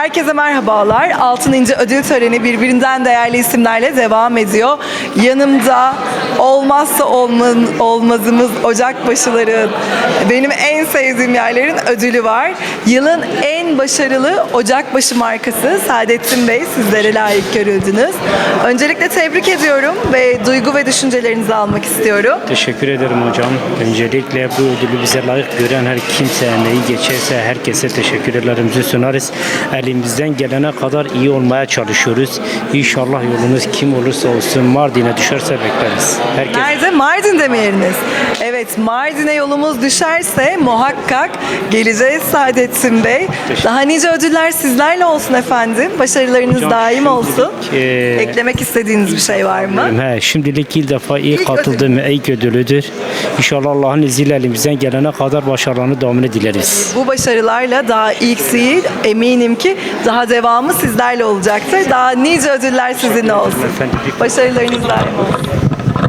Herkese merhabalar. Altın İnce ödül töreni birbirinden değerli isimlerle devam ediyor. Yanımda olmazsa olma- olmazımız Ocakbaşıların benim en sevdiğim yerlerin ödülü var. Yılın en başarılı Ocakbaşı markası Saadettin Bey sizlere layık görüldünüz. Öncelikle tebrik ediyorum ve duygu ve düşüncelerinizi almak istiyorum. Teşekkür ederim hocam. Öncelikle bu ödülü bize layık gören her kimse emeği geçerse herkese teşekkürlerimizi sunarız. Elimizden gelene kadar iyi olmaya çalışıyoruz. İnşallah yolunuz kim olursa olsun Mardin'e düşerse bekleriz. Herkes Nerede? Mardin'de mi yeriniz? Evet, Mardin'e yolumuz düşerse muhakkak geleceğiz Saadettin Bey. Daha nice ödüller sizlerle olsun efendim. Başarılarınız Hocam, daim olsun. eee, Eklemek istediğiniz bir şey var mı? He, şimdilik ilk defa iyi İlk katıldığım ilk ödülüdür. İnşallah Allah'ın izniyle elimizden gelene kadar başarılarını devamını dileriz. Bu başarılarla daha ilksiyi eminim ki daha devamı sizlerle olacaktır. Daha nice ödüller sizinle olsun. Başarılarınız daim olsun.